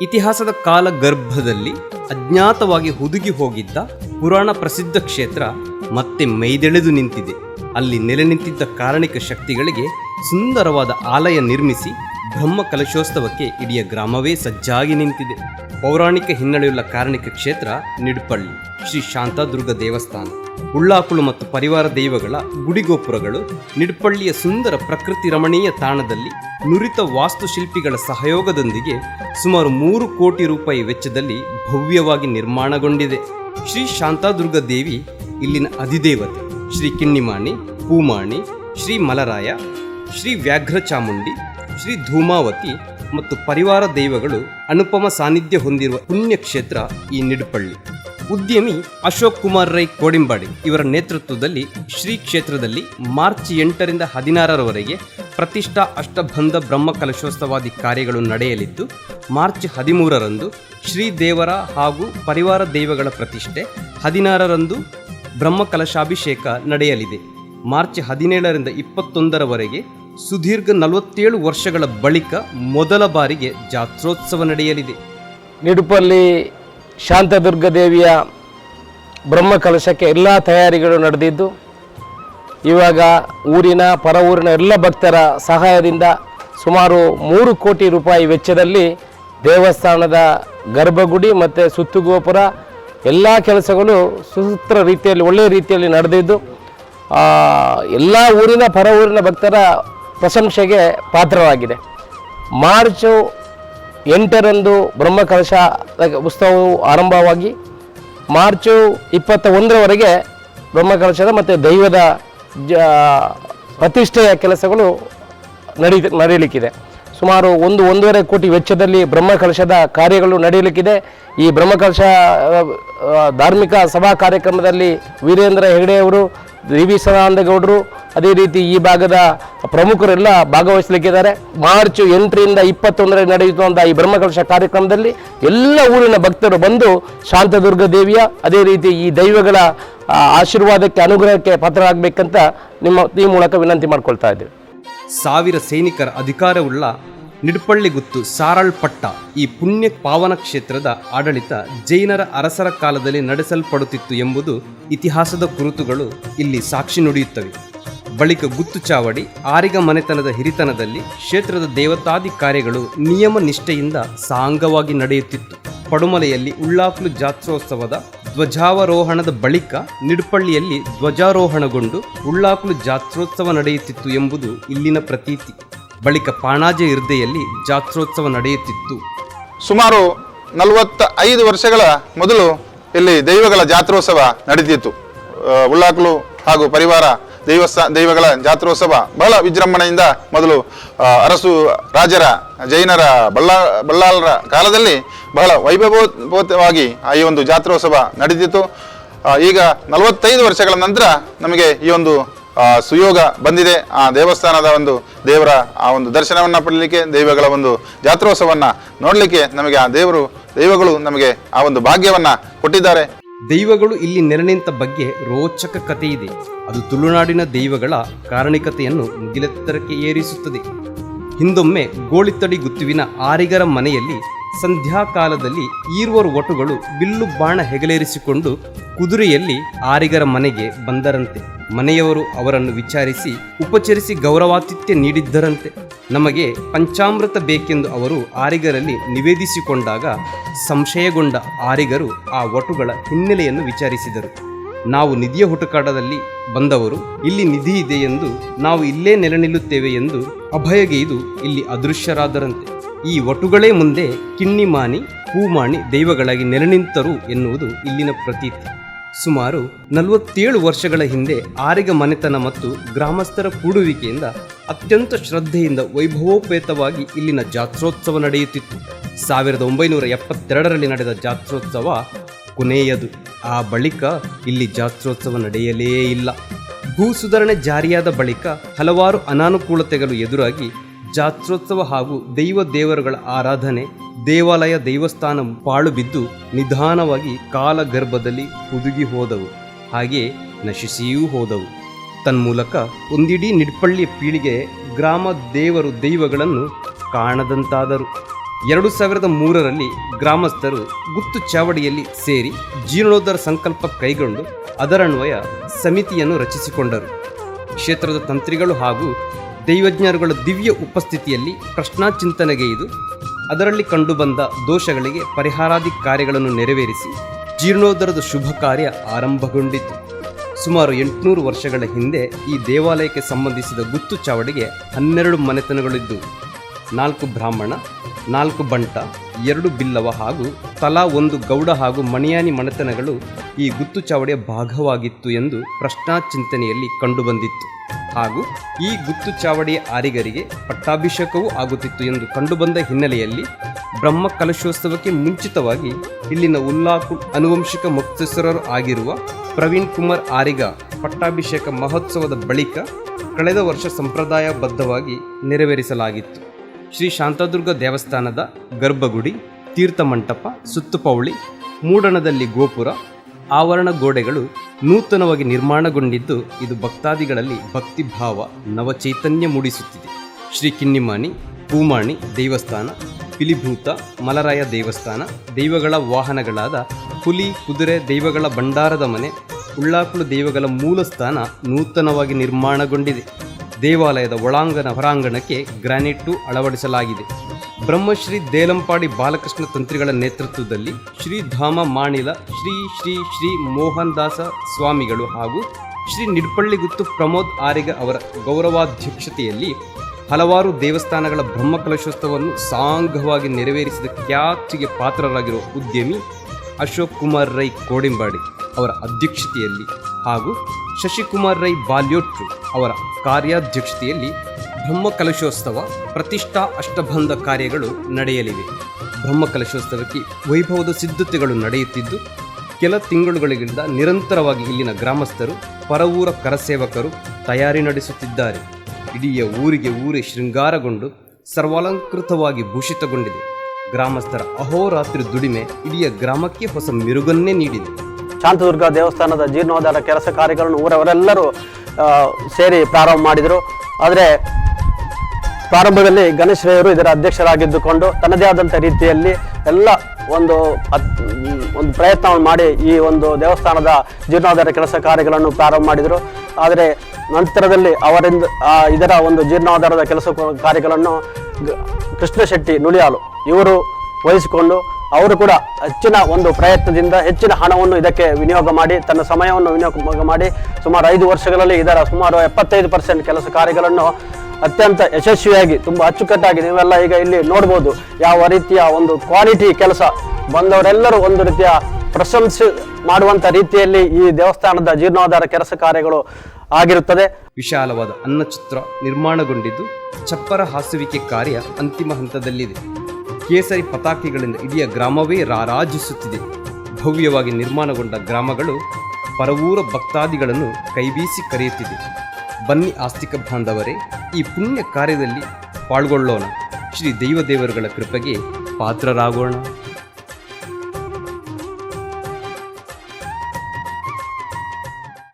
ಇತಿಹಾಸದ ಕಾಲ ಗರ್ಭದಲ್ಲಿ ಅಜ್ಞಾತವಾಗಿ ಹುದುಗಿ ಹೋಗಿದ್ದ ಪುರಾಣ ಪ್ರಸಿದ್ಧ ಕ್ಷೇತ್ರ ಮತ್ತೆ ಮೈದೆಳೆದು ನಿಂತಿದೆ. ಅಲ್ಲಿ ನೆಲೆ ನಿಂತಿದ್ದ ಕಾರಣಿಕ ಶಕ್ತಿಗಳಿಗೆ ಸುಂದರವಾದ ಆಲಯ ನಿರ್ಮಿಸಿ ಬ್ರಹ್ಮ ಕಲಶೋತ್ಸವಕ್ಕೆ ಇಡೀ ಗ್ರಾಮವೇ ಸಜ್ಜಾಗಿ ನಿಂತಿದೆ. ಪೌರಾಣಿಕ ಹಿನ್ನೆಲೆಯುಳ್ಳ ಕಾರಣಿಕ ಕ್ಷೇತ್ರ ನಿಡ್ಪಳ್ಳಿ, ಶ್ರೀ ಶಾಂತಾದುರ್ಗ ದೇವಸ್ಥಾನ. ಉಳ್ಳಾಕುಳು ಮತ್ತು ಪರಿವಾರ ದೈವಗಳ ಗುಡಿಗೋಪುರಗಳು ನಿಡ್ಪಳ್ಳಿಯ ಸುಂದರ ಪ್ರಕೃತಿ ರಮಣೀಯ ತಾಣದಲ್ಲಿ ನುರಿತ ವಾಸ್ತುಶಿಲ್ಪಿಗಳ ಸಹಯೋಗದೊಂದಿಗೆ ಸುಮಾರು ಮೂರು ಕೋಟಿ ರೂಪಾಯಿ ವೆಚ್ಚದಲ್ಲಿ ಭವ್ಯವಾಗಿ ನಿರ್ಮಾಣಗೊಂಡಿದೆ. ಶ್ರೀ ಶಾಂತಾದುರ್ಗ ದೇವಿ, ಇಲ್ಲಿನ ಅಧಿದೇವತೆ ಶ್ರೀ ಕಿನ್ನಿಮಾಣಿ, ಪೂಮಾಣಿ, ಶ್ರೀ ಮಲರಾಯ, ಶ್ರೀ ವ್ಯಾಘ್ರ ಚಾಮುಂಡಿ, ಶ್ರೀ ಧೂಮಾವತಿ ಮತ್ತು ಪರಿವಾರ ದೈವಗಳು ಅನುಪಮ ಸಾನ್ನಿಧ್ಯ ಹೊಂದಿರುವ ಪುಣ್ಯಕ್ಷೇತ್ರ ಈ ನಿಡ್ಪಳ್ಳಿ. ಉದ್ಯಮಿ ಅಶೋಕ್ ಕುಮಾರ್ ರೈ ಕೋಡಿಂಬಾಡಿ ಇವರ ನೇತೃತ್ವದಲ್ಲಿ ಶ್ರೀ ಕ್ಷೇತ್ರದಲ್ಲಿ ಮಾರ್ಚ್ ಎಂಟರಿಂದ ಹದಿನಾರರವರೆಗೆ ಪ್ರತಿಷ್ಠಾ ಅಷ್ಟಬಂಧ ಬ್ರಹ್ಮ ಕಲಶೋತ್ಸವಾದಿ ಕಾರ್ಯಗಳು ನಡೆಯಲಿದ್ದು, ಮಾರ್ಚ್ ಹದಿಮೂರರಂದು ಶ್ರೀ ದೇವರ ಹಾಗೂ ಪರಿವಾರ ದೈವಗಳ ಪ್ರತಿಷ್ಠೆ, ಹದಿನಾರರಂದು ಬ್ರಹ್ಮ ಕಲಶಾಭಿಷೇಕ ನಡೆಯಲಿದೆ. ಮಾರ್ಚ್ ಹದಿನೇಳರಿಂದ ಇಪ್ಪತ್ತೊಂದರವರೆಗೆ ಸುದೀರ್ಘ ನಲವತ್ತೇಳು ವರ್ಷಗಳ ಬಳಿಕ ಮೊದಲ ಬಾರಿಗೆ ಜಾತ್ರೋತ್ಸವ ನಡೆಯಲಿದೆ. ನಿಡುಪಲ್ಲಿ ಶಾಂತದುರ್ಗ ದೇವಿಯ ಬ್ರಹ್ಮ ಕಲಶಕ್ಕೆ ಎಲ್ಲ ತಯಾರಿಗಳು ನಡೆದಿದ್ದು, ಇವಾಗ ಊರಿನ, ಪರ ಎಲ್ಲ ಭಕ್ತರ ಸಹಾಯದಿಂದ ಸುಮಾರು ಮೂರು ಕೋಟಿ ರೂಪಾಯಿ ವೆಚ್ಚದಲ್ಲಿ ದೇವಸ್ಥಾನದ ಗರ್ಭಗುಡಿ ಮತ್ತು ಸುತ್ತುಗೋಪುರ ಎಲ್ಲ ಕೆಲಸಗಳು ಸುಸೂತ್ರ ರೀತಿಯಲ್ಲಿ ಒಳ್ಳೆಯ ರೀತಿಯಲ್ಲಿ ನಡೆದಿದ್ದು ಎಲ್ಲ ಊರಿನ, ಪರ ಭಕ್ತರ ಪ್ರಶಂಸೆಗೆ ಪಾತ್ರವಾಗಿದೆ. ಮಾರ್ಚು ಎಂಟರಂದು ಬ್ರಹ್ಮಕಲಶ ಉತ್ಸವವು ಆರಂಭವಾಗಿ ಮಾರ್ಚು ಇಪ್ಪತ್ತ ಒಂದರವರೆಗೆ ಬ್ರಹ್ಮಕಲಶದ ಮತ್ತು ದೈವದ ಜ ಪ್ರತಿಷ್ಠೆಯ ಕೆಲಸಗಳು ನಡೀ, ನಡೆಯಲಿಕ್ಕಿದೆ. ಸುಮಾರು ಒಂದು, ಒಂದೂವರೆ ಕೋಟಿ ವೆಚ್ಚದಲ್ಲಿ ಬ್ರಹ್ಮಕಲಶದ ಕಾರ್ಯಗಳು ನಡೆಯಲಿಕ್ಕಿದೆ. ಈ ಬ್ರಹ್ಮಕಲಶ ಧಾರ್ಮಿಕ ಸಭಾ ಕಾರ್ಯಕ್ರಮದಲ್ಲಿ ವೀರೇಂದ್ರ ಹೆಗಡೆಯವರು ವಿ ವಿ ಸದಾನಂದಗೌಡರು, ಅದೇ ರೀತಿ ಈ ಭಾಗದ ಪ್ರಮುಖರೆಲ್ಲ ಭಾಗವಹಿಸಲಿಕ್ಕಿದ್ದಾರೆ. ಮಾರ್ಚ್ ಎಂಟರಿಂದ ಇಪ್ಪತ್ತೊಂದರಲ್ಲಿ ನಡೆಯುವಂಥ ಈ ಬ್ರಹ್ಮಕಲಶ ಕಾರ್ಯಕ್ರಮದಲ್ಲಿ ಎಲ್ಲ ಊರಿನ ಭಕ್ತರು ಬಂದು ಶಾಂತದುರ್ಗ ದೇವಿಯ, ಅದೇ ರೀತಿ ಈ ದೈವಗಳ ಆಶೀರ್ವಾದಕ್ಕೆ, ಅನುಗ್ರಹಕ್ಕೆ ಪಾತ್ರರಾಗಬೇಕಂತ ನಿಮ್ಮ, ಈ ಮೂಲಕ ವಿನಂತಿ ಮಾಡ್ಕೊಳ್ತಾ ಇದ್ದೀವಿ. ಸಾವಿರ ಸೈನಿಕರ ಅಧಿಕಾರವುಳ್ಳ ನಿಡ್ಪಳ್ಳಿ ಗುತ್ತು ಸಾರಳ್ಪಟ್ಟ ಈ ಪುಣ್ಯ ಪಾವನ ಕ್ಷೇತ್ರದ ಆಡಳಿತ ಜೈನರ ಅರಸರ ಕಾಲದಲ್ಲಿ ನಡೆಸಲ್ಪಡುತ್ತಿತ್ತು ಎಂಬುದು ಇತಿಹಾಸದ ಕುರುತುಗಳು ಇಲ್ಲಿ ಸಾಕ್ಷಿ ನುಡಿಯುತ್ತವೆ. ಬಳಿಕ ಗುತ್ತು ಚಾವಡಿ, ಆರಿಗ ಮನೆತನದ ಹಿರಿತನದಲ್ಲಿ ಕ್ಷೇತ್ರದ ದೇವತಾದಿ ಕಾರ್ಯಗಳು ನಿಯಮ ನಿಷ್ಠೆಯಿಂದ ಸಾಂಗವಾಗಿ ನಡೆಯುತ್ತಿತ್ತು. ಪಡುಮಲೆಯಲ್ಲಿ ಉಳ್ಳಾಕ್ಲು ಜಾತ್ರೋತ್ಸವದ ಧ್ವಜಾವರೋಹಣದ ಬಳಿಕ ನಿಡ್ಪಳ್ಳಿಯಲ್ಲಿ ಧ್ವಜಾರೋಹಣಗೊಂಡು ಉಳ್ಳಾಕ್ಲು ಜಾತ್ರೋತ್ಸವ ನಡೆಯುತ್ತಿತ್ತು ಎಂಬುದು ಇಲ್ಲಿನ ಪ್ರತೀತಿ. ಬಳಿಕ ಪಾಣಾಜೆ ಇರ್ದೆಯಲ್ಲಿ ಜಾತ್ರೋತ್ಸವ ನಡೆಯುತ್ತಿತ್ತು. ಸುಮಾರು ನಲವತ್ತ ಐದು ವರ್ಷಗಳ ಮೊದಲು ಇಲ್ಲಿ ದೈವಗಳ ಜಾತ್ರೋತ್ಸವ ನಡೆದಿತ್ತು. ಉಳ್ಳಾಕಲು ಹಾಗೂ ಪರಿವಾರ ದೈವಸ್ಥಾ ದೈವಗಳ ಜಾತ್ರೋತ್ಸವ ಬಹಳ ವಿಜೃಂಭಣೆಯಿಂದ ಮೊದಲು ಅರಸು ರಾಜರ, ಜೈನರ, ಬಳ್ಳಾ, ಬಳ್ಳಾಲರ ಕಾಲದಲ್ಲಿ ಬಹಳ ವೈಭವೋಪೇತವಾಗಿ ಆ ಈ ಒಂದು ಜಾತ್ರೋತ್ಸವ ನಡೆದಿತ್ತು. ಈಗ ನಲವತ್ತೈದು ವರ್ಷಗಳ ನಂತರ ನಮಗೆ ಈ ಒಂದು ಸುಯೋಗ ಬಂದಿದೆ. ಆ ದೇವಸ್ಥಾನದ ಒಂದು ದೇವರ ಆ ಒಂದು ದರ್ಶನವನ್ನು ಪಡಲಿಕ್ಕೆ, ದೈವಗಳ ಒಂದು ಜಾತ್ರೋತ್ಸವವನ್ನು ನೋಡಲಿಕ್ಕೆ ನಮಗೆ ಆ ದೇವರು, ದೈವಗಳು ನಮಗೆ ಆ ಒಂದು ಭಾಗ್ಯವನ್ನು ಕೊಟ್ಟಿದ್ದಾರೆ. ದೈವಗಳು ಇಲ್ಲಿ ನೆರೆ ನಿಂತ ಬಗ್ಗೆ ರೋಚಕ ಕಥೆ ಇದೆ. ಅದು ತುಳುನಾಡಿನ ದೈವಗಳ ಕಾರಣಿಕತೆಯನ್ನು ಮುಗಿಲೆತ್ತರಕ್ಕೆ ಏರಿಸುತ್ತದೆ. ಹಿಂದೊಮ್ಮೆ ಗೋಳಿತ್ತಡಿ ಗುತ್ತುವಿನ ಆರಿಗರ ಮನೆಯಲ್ಲಿ ಸಂಧ್ಯಾಕಾಲದಲ್ಲಿ ಈರುವರು ಒಟುಗಳು ಬಿಲ್ಲು ಬಾಣ ಹೆಗಲೇರಿಸಿಕೊಂಡು ಕುದುರೆಯಲ್ಲಿ ಆರಿಗರ ಮನೆಗೆ ಬಂದರಂತೆ. ಮನೆಯವರು ಅವರನ್ನು ವಿಚಾರಿಸಿ ಉಪಚರಿಸಿ ಗೌರವಾತಿಥ್ಯ ನೀಡಿದ್ದರಂತೆ. ನಮಗೆ ಪಂಚಾಮೃತ ಬೇಕೆಂದು ಅವರು ಆರಿಗರಲ್ಲಿ ನಿವೇದಿಸಿಕೊಂಡಾಗ ಸಂಶಯಗೊಂಡ ಆರಿಗರು ಆ ಒಟುಗಳ ಹಿನ್ನೆಲೆಯನ್ನು ವಿಚಾರಿಸಿದರು. ನಾವು ನಿಧಿಯ ಹುಟುಕಾಟದಲ್ಲಿ ಬಂದವರು, ಇಲ್ಲಿ ನಿಧಿ ಇದೆ ಎಂದು ನಾವು ಇಲ್ಲೇ ನೆಲೆ ನಿಲ್ಲುತ್ತೇವೆ ಎಂದು ಅಭಯಗೈದು ಇಲ್ಲಿ ಅದೃಶ್ಯರಾದರಂತೆ. ಈ ಒಟುಗಳೇ ಮುಂದೆ ಕಿಣ್ಣಿಮಾನಿ ಹೂಮಾಣಿ ದೈವಗಳಾಗಿ ನೆಲೆ ನಿಂತರು ಎನ್ನುವುದು ಇಲ್ಲಿನ ಪ್ರತೀತಿ. ಸುಮಾರು ನಲವತ್ತೇಳು ವರ್ಷಗಳ ಹಿಂದೆ ಆರಿಗ ಮನೆತನ ಮತ್ತು ಗ್ರಾಮಸ್ಥರ ಕೂಡುವಿಕೆಯಿಂದ ಅತ್ಯಂತ ಶ್ರದ್ಧೆಯಿಂದ ವೈಭವೋಪೇತವಾಗಿ ಇಲ್ಲಿನ ಜಾತ್ರೋತ್ಸವ ನಡೆಯುತ್ತಿತ್ತು. ಸಾವಿರದ ಒಂಬೈನೂರ ಎಪ್ಪತ್ತೆರಡರಲ್ಲಿ ನಡೆದ ಜಾತ್ರೋತ್ಸವ ಕೊನೆಯದು. ಆ ಬಳಿಕ ಇಲ್ಲಿ ಜಾತ್ರೋತ್ಸವ ನಡೆಯಲೇ ಇಲ್ಲ. ಭೂ ಸುಧಾರಣೆ ಜಾರಿಯಾದ ಬಳಿಕ ಹಲವಾರು ಅನಾನುಕೂಲತೆಗಳು ಎದುರಾಗಿ ಜಾತ್ರೋತ್ಸವ ಹಾಗೂ ದೈವ ದೇವರುಗಳ ಆರಾಧನೆ, ದೇವಾಲಯ ದೇವಸ್ಥಾನ ಪಾಳು ಬಿದ್ದು ನಿಧಾನವಾಗಿ ಕಾಲಗರ್ಭದಲ್ಲಿ ಹುದುಗಿ ಹೋದವು. ಹಾಗೆಯೇ ನಶಿಸಿಯೂ ಹೋದವು. ತನ್ಮೂಲಕ ಒಂದಿಡೀ ನಿಡ್ಪಳ್ಳಿ ಪೀಳಿಗೆ ಗ್ರಾಮ ದೇವರು ದೈವಗಳನ್ನು ಕಾಣದಂತಾದರು. ಎರಡು ಸಾವಿರದ ಮೂರರಲ್ಲಿ ಗ್ರಾಮಸ್ಥರು ಗುತ್ತು ಚಾವಡಿಯಲ್ಲಿ ಸೇರಿ ಜೀರ್ಣೋದ್ಧರ ಸಂಕಲ್ಪ ಕೈಗೊಂಡು ಅದರನ್ವಯ ಸಮಿತಿಯನ್ನು ರಚಿಸಿಕೊಂಡರು. ಕ್ಷೇತ್ರದ ತಂತ್ರಿಗಳು ಹಾಗೂ ದೈವಜ್ಞರುಗಳ ದಿವ್ಯ ಉಪಸ್ಥಿತಿಯಲ್ಲಿ ಪ್ರಶ್ನಾಚಿಂತನೆಗೈದು ಅದರಲ್ಲಿ ಕಂಡುಬಂದ ದೋಷಗಳಿಗೆ ಪರಿಹಾರಾದಿ ಕಾರ್ಯಗಳನ್ನು ನೆರವೇರಿಸಿ ಜೀರ್ಣೋದ್ಧರದ ಶುಭ ಕಾರ್ಯ ಆರಂಭಗೊಂಡಿತು. ಸುಮಾರು ಎಂಟುನೂರು ವರ್ಷಗಳ ಹಿಂದೆ ಈ ದೇವಾಲಯಕ್ಕೆ ಸಂಬಂಧಿಸಿದ ಗುತ್ತು ಚಾವಡಿಗೆ ಹನ್ನೆರಡು ಮನೆತನಗಳಿದ್ದವು ನಾಲ್ಕು ಬ್ರಾಹ್ಮಣ, ನಾಲ್ಕು ಬಂಟ, ಎರಡು ಬಿಲ್ಲವ ಹಾಗೂ ತಲಾ ಒಂದು ಗೌಡ ಹಾಗೂ ಮಣಿಯಾನಿ ಮನೆತನಗಳು ಈ ಗುತ್ತು ಚಾವಡಿಯ ಭಾಗವಾಗಿತ್ತು ಎಂದು ಪ್ರಶ್ನಾಚಿಂತನೆಯಲ್ಲಿ ಕಂಡುಬಂದಿತ್ತು. ಹಾಗೂ ಈ ಗುತ್ತು ಚಾವಡಿಯ ಆರಿಗರಿಗೆ ಪಟ್ಟಾಭಿಷೇಕವೂ ಆಗುತ್ತಿತ್ತು ಎಂದು ಕಂಡುಬಂದ ಹಿನ್ನೆಲೆಯಲ್ಲಿ ಬ್ರಹ್ಮ ಕಲಶೋತ್ಸವಕ್ಕೆ ಮುಂಚಿತವಾಗಿ ಇಲ್ಲಿನ ಉಲ್ಲಾಕು ಅನುವಂಶಿಕ ಮುಕ್ತೇಶ್ವರರು ಆಗಿರುವ ಪ್ರವೀಣ್ ಕುಮಾರ್ ಆರಿಗ ಪಟ್ಟಾಭಿಷೇಕ ಮಹೋತ್ಸವದ ಬಳಿಕ ಕಳೆದ ವರ್ಷ ಸಂಪ್ರದಾಯಬದ್ಧವಾಗಿ ನೆರವೇರಿಸಲಾಗಿತ್ತು. ಶ್ರೀ ಶಾಂತದುರ್ಗ ದೇವಸ್ಥಾನದ ಗರ್ಭಗುಡಿ, ತೀರ್ಥಮಂಟಪ, ಸುತ್ತುಪೌಳಿ, ಮೂಡಣದಲ್ಲಿ ಗೋಪುರ ಆವರಣ ಗೋಡೆಗಳು ನೂತನವಾಗಿ ನಿರ್ಮಾಣಗೊಂಡಿದ್ದು ಇದು ಭಕ್ತಾದಿಗಳಲ್ಲಿ ಭಕ್ತಿಭಾವ, ನವಚೈತನ್ಯ ಮೂಡಿಸುತ್ತಿದೆ. ಶ್ರೀ ಕಿನ್ನಿಮಾಣಿ ಪೂಮಾಣಿ ದೇವಸ್ಥಾನ, ಪಿಲಿಭೂತ, ಮಲರಾಯ ದೇವಸ್ಥಾನ, ದೈವಗಳ ವಾಹನಗಳಾದ ಹುಲಿ, ಕುದುರೆ, ದೈವಗಳ ಭಂಡಾರದ ಮನೆ, ಉಳ್ಳಾಕುಳು ದೈವಗಳ ಮೂಲ ಸ್ಥಾನ ನೂತನವಾಗಿ ನಿರ್ಮಾಣಗೊಂಡಿದೆ. ದೇವಾಲಯದ ಒಳಾಂಗಣ ಹೊರಾಂಗಣಕ್ಕೆ ಗ್ರಾನೈಟು ಅಳವಡಿಸಲಾಗಿದೆ. ಬ್ರಹ್ಮಶ್ರೀ ದೇಲಂಪಾಡಿ ಬಾಲಕೃಷ್ಣ ತಂತ್ರಿಗಳ ನೇತೃತ್ವದಲ್ಲಿ ಶ್ರೀಧಾಮ ಮಾಣಿಲ, ಶ್ರೀ ಶ್ರೀ ಶ್ರೀ ಮೋಹನ್ ದಾಸ ಸ್ವಾಮಿಗಳು ಹಾಗೂ ಶ್ರೀ ನಿಡ್ಪಳ್ಳಿಗುತ್ತು ಪ್ರಮೋದ್ ಆರಿಗ ಅವರ ಗೌರವಾಧ್ಯಕ್ಷತೆಯಲ್ಲಿ ಹಲವಾರು ದೇವಸ್ಥಾನಗಳ ಬ್ರಹ್ಮಕಲಶೋತ್ಸವವನ್ನು ಸಾಂಘವಾಗಿ ನೆರವೇರಿಸಿದ ಖ್ಯಾತಿಗೆ ಪಾತ್ರರಾಗಿರುವ ಉದ್ಯಮಿ ಅಶೋಕ್ ಕುಮಾರ್ ರೈ ಕೋಡಿಂಬಾಡಿ ಅವರ ಅಧ್ಯಕ್ಷತೆಯಲ್ಲಿ ಹಾಗೂ ಶಶಿಕುಮಾರ್ ರೈ ಬಾಲ್ಯೋಟ್ರು ಅವರ ಕಾರ್ಯಾಧ್ಯಕ್ಷತೆಯಲ್ಲಿ ಬ್ರಹ್ಮಕಲಶೋತ್ಸವ ಪ್ರತಿಷ್ಠಾ ಅಷ್ಟಬಂಧ ಕಾರ್ಯಗಳು ನಡೆಯಲಿವೆ. ಬ್ರಹ್ಮಕಲಶೋತ್ಸವಕ್ಕೆ ವೈಭವದ ಸಿದ್ಧತೆಗಳು ನಡೆಯುತ್ತಿದ್ದು, ಕೆಲ ತಿಂಗಳುಗಳಿಂದ ನಿರಂತರವಾಗಿ ಇಲ್ಲಿನ ಗ್ರಾಮಸ್ಥರು, ಪರವೂರ ಕರಸೇವಕರು ತಯಾರಿ ನಡೆಸುತ್ತಿದ್ದಾರೆ. ಇಡೀ ಊರಿಗೆ ಊರೇ ಶೃಂಗಾರಗೊಂಡು ಸರ್ವಾಲಂಕೃತವಾಗಿ ಭೂಷಿತಗೊಂಡಿದೆ. ಗ್ರಾಮಸ್ಥರ ಅಹೋರಾತ್ರಿ ದುಡಿಮೆ ಇಡೀ ಗ್ರಾಮಕ್ಕೆ ಹೊಸ ಮಿರುಗನ್ನೇ ನೀಡಿದೆ. ಶಾಂತದುರ್ಗ ದೇವಸ್ಥಾನದ ಜೀರ್ಣೋದ್ಧಾರ ಕೆಲಸ ಕಾರ್ಯಗಳನ್ನು ಊರವರೆಲ್ಲರೂ ಸೇರಿ ಪ್ರಾರಂಭ ಮಾಡಿದರು. ಆದರೆ ಪ್ರಾರಂಭದಲ್ಲಿ ಗಣೇಶರವರು ಇದರ ಅಧ್ಯಕ್ಷರಾಗಿದ್ದುಕೊಂಡು ತನ್ನದೇ ಆದಂಥ ರೀತಿಯಲ್ಲಿ ಎಲ್ಲ ಒಂದು ಒಂದು ಪ್ರಯತ್ನವನ್ನು ಮಾಡಿ ಈ ಒಂದು ದೇವಸ್ಥಾನದ ಜೀರ್ಣೋದ್ಧಾರ ಕೆಲಸ ಕಾರ್ಯಗಳನ್ನು ಪ್ರಾರಂಭ ಮಾಡಿದರು. ಆದರೆ ನಂತರದಲ್ಲಿ ಅವರಿಂದ ಇದರ ಒಂದು ಜೀರ್ಣೋದ್ಧಾರದ ಕೆಲಸ ಕಾರ್ಯಗಳನ್ನು ಕೃಷ್ಣ ಶೆಟ್ಟಿ ನುಳಿಯಾಲು ಇವರು ವಹಿಸಿಕೊಂಡು ಅವರು ಕೂಡ ಹೆಚ್ಚಿನ ಒಂದು ಪ್ರಯತ್ನದಿಂದ ಹೆಚ್ಚಿನ ಹಣವನ್ನು ಇದಕ್ಕೆ ವಿನಿಯೋಗ ಮಾಡಿ, ತನ್ನ ಸಮಯವನ್ನು ವಿನಿಯೋಗ ಮಾಡಿ ಸುಮಾರು ಐದು ವರ್ಷಗಳಲ್ಲಿ ಇದರ ಸುಮಾರು ಎಪ್ಪತ್ತೈದು ಪರ್ಸೆಂಟ್ ಕೆಲಸ ಕಾರ್ಯಗಳನ್ನು ಅತ್ಯಂತ ಯಶಸ್ವಿಯಾಗಿ, ತುಂಬ ಅಚ್ಚುಕಟ್ಟಾಗಿ ನೀವೆಲ್ಲ ಈಗ ಇಲ್ಲಿ ನೋಡ್ಬೋದು ಯಾವ ರೀತಿಯ ಒಂದು ಕ್ವಾಲಿಟಿ ಕೆಲಸ ಬಂದವರೆಲ್ಲರೂ ಒಂದು ರೀತಿಯ ಪ್ರಶಂಸೆ ಮಾಡುವಂಥ ರೀತಿಯಲ್ಲಿ ಈ ದೇವಸ್ಥಾನದ ಜೀರ್ಣೋದ್ಧಾರ ಕೆಲಸ ಕಾರ್ಯಗಳು ಆಗಿರುತ್ತದೆ. ವಿಶಾಲವಾದ ಅನ್ನಚಿತ್ರ ನಿರ್ಮಾಣಗೊಂಡಿದ್ದು ಚಪ್ಪರ ಹಾಸುವಿಕೆ ಕಾರ್ಯ ಅಂತಿಮ ಹಂತದಲ್ಲಿದೆ. ಕೇಸರಿ ಪತಾಕೆಗಳಿಂದ ಇಡೀ ಗ್ರಾಮವೇ ರಾರಾಜಿಸುತ್ತಿದೆ. ಭವ್ಯವಾಗಿ ನಿರ್ಮಾಣಗೊಂಡ ಗ್ರಾಮಗಳು ಪರವೂರ ಭಕ್ತಾದಿಗಳನ್ನು ಕೈಬೀಸಿ ಕರೆಯುತ್ತಿದೆ. ಬನ್ನಿ ಆಸ್ತಿಕ ಬಾಂಧವರೇ, ಈ ಪುಣ್ಯ ಕಾರ್ಯದಲ್ಲಿ ಪಾಲ್ಗೊಳ್ಳೋಣ. ಶ್ರೀ ದೈವದೇವರುಗಳ ಕೃಪೆಗೆ ಪಾತ್ರರಾಗೋಣ.